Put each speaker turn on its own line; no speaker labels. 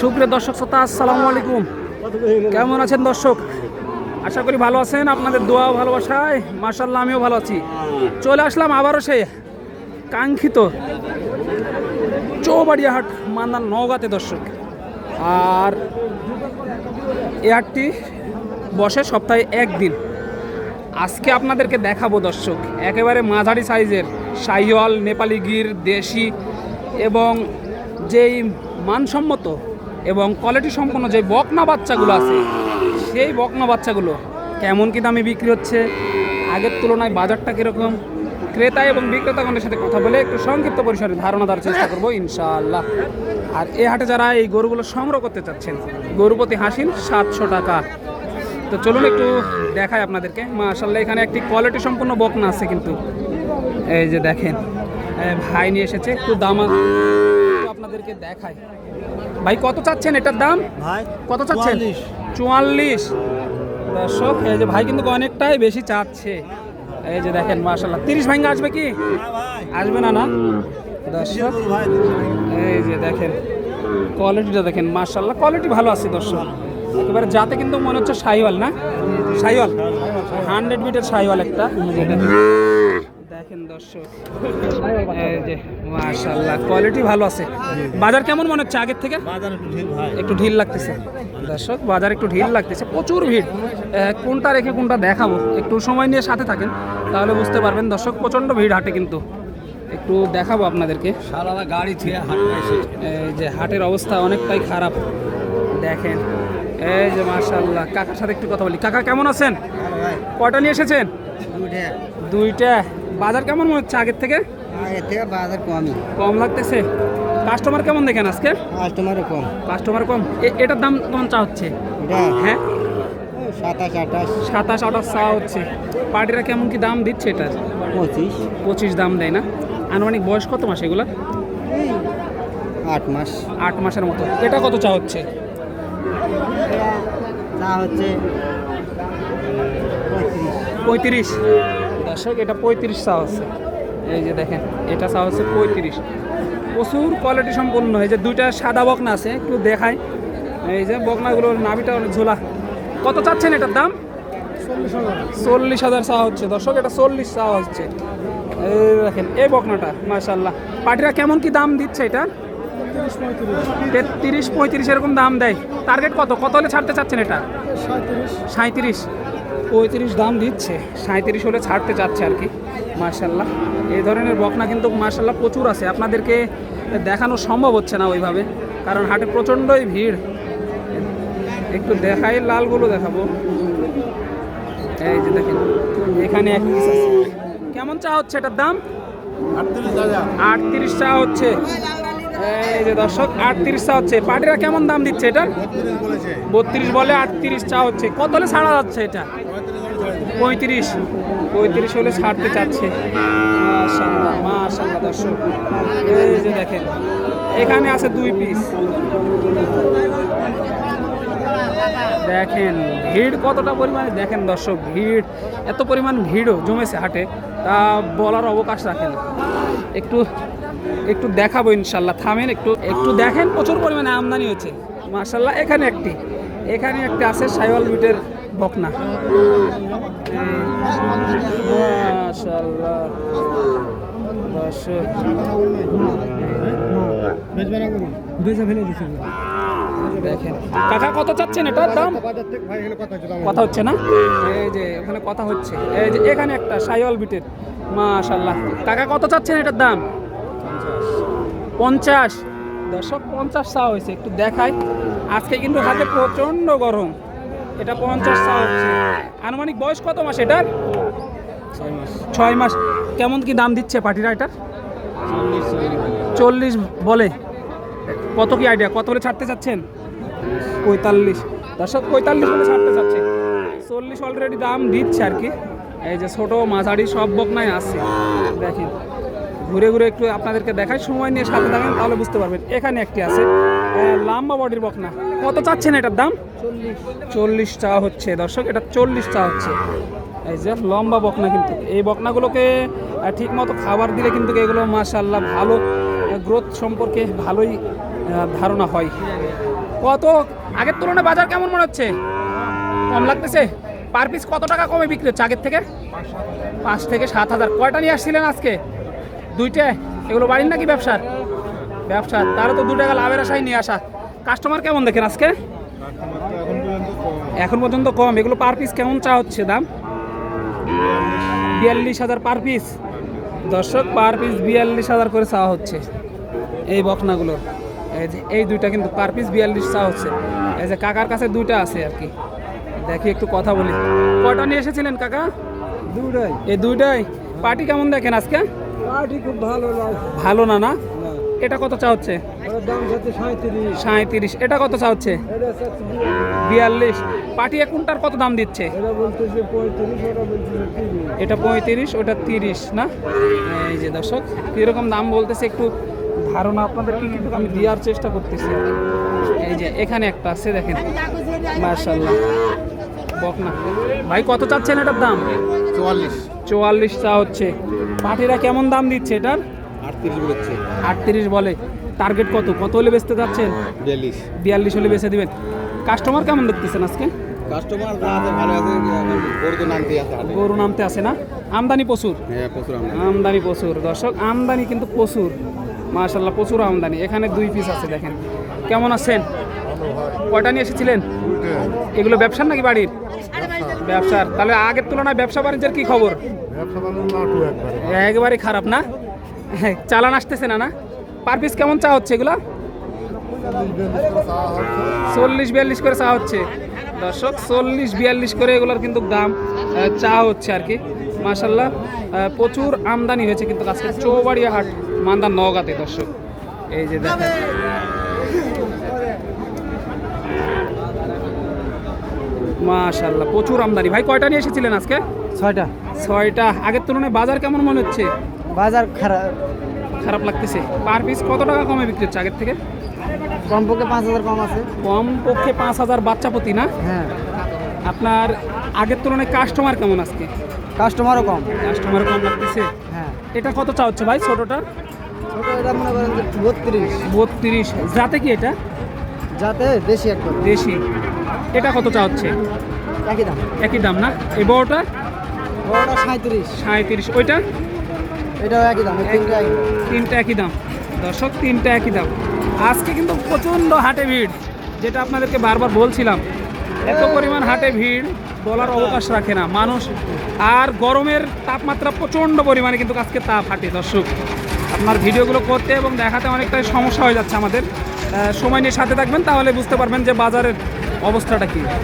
সুপ্রিয় দর্শক শ্রোতা, আসসালামু আলাইকুম। কেমন আছেন দর্শক? আশা করি ভালো আছেন, আপনাদের দোয়া ভালোবাসায়। মার্শাল্লাহ আমিও ভালো আছি। চলে আসলাম আবারও সে কাঙ্ক্ষিত চৌবাড়িয়া হাট মান্দার নওগাঁতে দর্শক। আর এ হাটটি বসে সপ্তাহে একদিন। আজকে আপনাদেরকে দেখাবো দর্শক, একেবারে মাঝারি সাইজের সাইওয়াল নেপালি গির, দেশি এবং যেই মানসম্মত এবং কোয়ালিটি সম্পন্ন যে বকনা বাচ্চাগুলো আছে, সেই বকনা বাচ্চাগুলো কেমন কি দামে বিক্রি হচ্ছে? আগের তুলনায় বাজারটা কীরকম? ক্রেতা এবং বিক্রেতাগণের সাথে কথা বলে একটু সংক্ষিপ্ত পরিসরে ধারণা দেওয়ার চেষ্টা করব, ইনশাআল্লাহ। আর এ হাটে যারা এই গরুগুলো সংগ্রহ করতে চাচ্ছেন, গরু প্রতি হাসিল সাতশো টাকা। তো চলুন একটু দেখায় আপনাদেরকে। মাশাল্লাহ এখানে একটি কোয়ালিটি সম্পূর্ণ বকনা আছে কিন্তু। এই যে দেখেন ভাই নিয়ে এসেছে, একটু দাম আপনাদেরকে দেখাই। ভাই কত চাচ্ছেন এটার দাম?
ভাই
কত চাচ্ছেন? চুয়াল্লিশ। দর্শক এই যে ভাই কিন্তু অনেকটাই বেশি চাচ্ছে। এই যে দেখেন মাশাল্লাহ তিরিশ ভাঙ্গা আসবে কি? আসবে না না? দর্শক এই যে দেখেন কোয়ালিটিটা দেখেন মাশাল্লাহ কোয়ালিটি ভালো আছে দর্শক। এবারে যাতে কিন্তু মনে হচ্ছে সাইওয়াল না? সাইওয়াল হান্ড্রেড মিটার সাইওয়াল একটা। দেখেন। দর্শক। মাশাল্লাহ কোয়ালিটি ভালো আছে। বাজার কেমন মনে হচ্ছে আগের থেকে?
একটু ঢিল
লাগতেছে। দর্শক বাজার একটু ঢিল লাগতেছে প্রচুর ভিড়। কোনটা রেখে কোনটা দেখাবো? একটু সময় নিয়ে সাথে থাকেন তাহলে বুঝতে পারবেন দর্শক প্রচণ্ড ভিড় হাটে কিন্তু। একটু দেখাবো আপনাদেরকে।
গাড়ি
এই যে হাটের অবস্থা অনেকটাই খারাপ। দেখেন এই যে মার্শাল্লাহ কাকার সাথে একটু কথা বলি। কাকা কেমন আছেন? কয়টা নিয়ে এসেছেন?
দুইটা।
বাজার কেমন মনে হচ্ছে আগের থেকে?
এর থেকে বাজার কমই।
কম লাগতেছে। কাস্টমার কেমন দেখেন আজকে?
কাস্টমারও কম।
কাস্টমার কম। এটার দাম কেমন চা হচ্ছে? হ্যাঁ।
সাতাশ আঠাশ।
সাতাশ আঠাশ চা হচ্ছে। পার্টিরা কেমন কি দাম দিচ্ছে এটার
পঁচিশ।
পঁচিশ দাম দেয় না? আনুমানিক বয়স কত মাস এগুলো?
আট মাস।
আট মাসের মতো। এটা কত চা হচ্ছে?
তা হচ্ছে
পঁয়ত্রিশ। দর্শক, এটা পঁয়ত্রিশ চা হচ্ছে এই যে দেখেন, এটা চা হচ্ছে পঁয়ত্রিশ। প্রচুর কোয়ালিটি সম্পন্ন। এই যে দুইটা সাদা বকনা আছে, একটু দেখাই। এই যে বকনাগুলোর নাভিটা অনেক ঝোলা। কত চাচ্ছেন এটার দাম? চল্লিশ হাজার চা হচ্ছে। দর্শক, এটা চল্লিশ চা হচ্ছে। এই দেখেন, এই বকনাটা মাশাল্লাহ পাটিরা কেমন কি দাম দিচ্ছে এটা? তেত্রিশ পঁয়ত্রিশ। এরকম দাম দেয়। টার্গেট কত? কত হলে ছাড়তে চাচ্ছেন এটা? সাঁত্রিশ পঁয়ত্রিশ দাম দিচ্ছে সাঁত্রিশ হলে ছাড়তে চাচ্ছে আর কি মার্শাল্লাহ এই ধরনের বকনা কিন্তু মার্শাল্লাহ প্রচুর আছে। আপনাদেরকে দেখানো সম্ভব হচ্ছে না ওইভাবে কারণ হাটে প্রচণ্ডই ভিড়। একটু দেখাই লালগুলো দেখাবো। এই যে দেখেন এখানে এক আছে। কেমন চা হচ্ছে এটার দাম? আটত্রিশ চা হচ্ছে। এই যে দর্শক, আটত্রিশ চা হচ্ছে। পাটিরা কেমন দাম দিচ্ছে এটার বত্রিশ বলে আটত্রিশ চা হচ্ছে। কত হলে ছাড়া যাচ্ছে এটা? পঁয়ত্রিশ। পঁয়ত্রিশ হলে ছাড়তে চাচ্ছে। মাশাল্লাহ মাশাল্লাহ দর্শক। এই যে দেখেন, এখানে আছে দুই পিস দেখেন, ভিড় কতটা পরিমাণে? দেখেন দর্শক, ভিড়, এত পরিমাণ ভিড়ও জমেছে হাটে। তা বলার অবকাশ রাখে না একটু একটু দেখাবো ইনশাল্লাহ, থামেন একটু। একটু দেখেন, প্রচুর পরিমাণে আমদানি হচ্ছে মার্শাল্লাহ এখানে একটি। এখানে একটি আছে সাইওয়াল বিটের বকনা। মাশাল্লাহ। কাকা, কত চাচ্ছেন এটার দাম? কথা হচ্ছে না? এই যে, ওখানে কথা হচ্ছে। এই যে, এখানে একটা সাইওয়াল বিটের। মাশাল্লাহ। কাকা, কত চাচ্ছেন এটার দাম? পঞ্চাশ। দর্শক পঞ্চাশ চা হয়েছে একটু দেখাই। আজকে কিন্তু হাতে প্রচণ্ড গরম। এটা পঞ্চাশ চা হচ্ছে। আনুমানিক বয়স কত মাস এটার?
ছয় মাস।
ছয় মাস। কেমন কি দাম দিচ্ছে পার্টিরা এটার? চল্লিশ বলে। কত কি আইডিয়া কত হলে ছাড়তে চাচ্ছেন? পঁয়তাল্লিশ। দর্শক পঁয়তাল্লিশ হলে ছাড়তে চাচ্ছে। চল্লিশ অলরেডি দাম দিচ্ছে আর কি। এই যে ছোটো মাঝারি সব বকনাই আছে। দেখেন। ঘুরে ঘুরে একটু আপনাদেরকে দেখায় সময় নিয়ে সাথে থাকেন, তাহলে বুঝতে পারবেন। এখানে একটি আছে। লাম্বা বডির বকনা। কত চাচ্ছেন এটার দাম? চল্লিশ টাকা হচ্ছে, দর্শক, এটা চল্লিশ টাকা হচ্ছে। এই যে, লম্বা বকনা কিন্তু। এই বকনাগুলোকে ঠিক মতো খাবার দিলে কিন্তু এগুলো মাশাল্লাহ ভালো গ্রোথ সম্পর্কে ভালোই ধারণা হয়। কত? আগের তুলনায় বাজার কেমন মনে হচ্ছে? কম লাগতেছে? পার পিস কত টাকা কমে বিক্রি হচ্ছে আগের থেকে? পাঁচ থেকে সাত হাজার। কয়টা নিয়ে আসছিলেন আজকে? দুইটা? এগুলো বাড়ির নাকি ব্যবসার? ব্যবসা তাহলে তো দু টাকা লাভের আশায় নিয়ে আসা। কাস্টমার কেমন দেখেন আজকে? এখন পর্যন্ত কম। এগুলো পার পিস কেমন চা হচ্ছে দাম? বিয়াল্লিশ হাজার পার পিস দর্শক পার পিস বিয়াল্লিশ হাজার করে চাওয়া হচ্ছে। এই বকনাগুলো। এই যে এই দুইটা কিন্তু পার পিস বিয়াল্লিশ চা হচ্ছে। এই যে কাকার কাছে দুইটা আছে আর কি। দেখি একটু কথা বলি। কয়টা নিয়ে এসেছিলেন কাকা?
দুটাই
এই দুইটাই। পার্টি কেমন দেখেন আজকে?
খুব ভালো লাগে
ভালো না না? এটা কত চা হচ্ছে?
ওর দাম হচ্ছে সাঁত্রিশ
এটা কত চা হচ্ছে? বিয়াল্লিশ। পার্টি কোনটার কত দাম দিচ্ছে?
এটা বলতেছে পঁয়ত্রিশ ওটা তিরিশ।
না? এই যে দর্শক কীরকম দাম বলতেছে একটু ধারণা আপনাদেরকে কিন্তু আমি দেওয়ার চেষ্টা করতেছি। এই যে এখানে একটা আছে দেখেন। মার্শাল্লাহ বকনা। ভাই কত চাচ্ছেন এটার দাম?
চুয়াল্লিশ।
চুয়াল্লিশ চা হচ্ছে। পাটিরা কেমন দাম দিচ্ছে এটার?
আটত্রিশ বলছে।
আটত্রিশ বলে। টার্গেট কত? কত হলে বেচতে যাচ্ছেন?
বিয়াল্লিশ।
বিয়াল্লিশ হলে বেচে দিবেন। কাস্টমার কেমন দেখতেছেন আজকে?
কাস্টমার ভালো আছে গরু নামতে আছে
গরু নামতে আসে না? আমদানি প্রচুর?
হ্যাঁ প্রচুর
আমদানি। প্রচুর। দর্শক আমদানি কিন্তু প্রচুর। মাশাল্লাহ প্রচুর আমদানি। এখানে দুই পিস আছে দেখেন। কেমন আছেন? কয়টা নিয়ে এসেছিলেন? এগুলো ব্যবসার নাকি বাড়ির? ব্যবসার। তাহলে আগের তুলনায় ব্যবসা বাণিজ্যের কি খবর?
একবারে।
খারাপ না? চালান আসতেছে না না? পার পিস কেমন চা হচ্ছে এগুলো? চল্লিশ বিয়াল্লিশ করে চা হচ্ছে। দর্শক চল্লিশ বিয়াল্লিশ করে এগুলোর কিন্তু দাম চা হচ্ছে আর কি। মাসাল্লাহ প্রচুর আমদানি হয়েছে কিন্তু আজকে চৌবাড়িয়া হাট মান্দার নগাতে দর্শক। এই যে দেখেন। মাশাল্লাহ প্রচুর আমদানি। ভাই কয়টা নিয়ে এসেছিলেন আজকে?
ছয়টা।
ছয়টা। আগের তুলনায় বাজার কেমন মনে হচ্ছে?
বাজার খারাপ।
খারাপ লাগতেছে। পার পিস কত টাকা কমে বিক্রি হচ্ছে আগের থেকে?
কমপক্ষে পাঁচ হাজার কম আছে।
কম পক্ষে পাঁচ হাজার বাচ্চা প্রতি না?
হ্যাঁ।
আপনার আগের তুলনায় কাস্টমার কেমন আজকে?
কাস্টমারও কম।
কাস্টমারও কম লাগতেছে?
হ্যাঁ।
এটা কত চা হচ্ছে ভাই ছোটোটা
ছোটো এটা মনে করেন বত্রিশ।
বত্রিশ। যাতে কি এটা?
যাতে দেশি একটা
দেশি। এটা কত চা হচ্ছে?
একই দাম।
একই দাম না? এই বড়টা?
বড়টা সাঁত্রিশ
সাঁত্রিশ ওইটা?
এটাও একই দাম তিনটা একই দাম।
তিনটা একই দাম। দর্শক তিনটা একই দাম। আজকে কিন্তু প্রচণ্ড হাটে ভিড় যেটা আপনাদেরকে বারবার বলছিলাম। এত পরিমাণ হাটে ভিড় বলার অবকাশ রাখে না। মানুষ আর গরমের তাপমাত্রা প্রচণ্ড পরিমাণে কিন্তু আজকে তাপ হাটে দর্শক। আপনার ভিডিওগুলো করতে এবং দেখাতে অনেকটাই সমস্যা হয়ে যাচ্ছে আমাদের। সময় নিয়ে সাথে থাকবেন তাহলে বুঝতে পারবেন যে বাজারের অবস্থাটা কি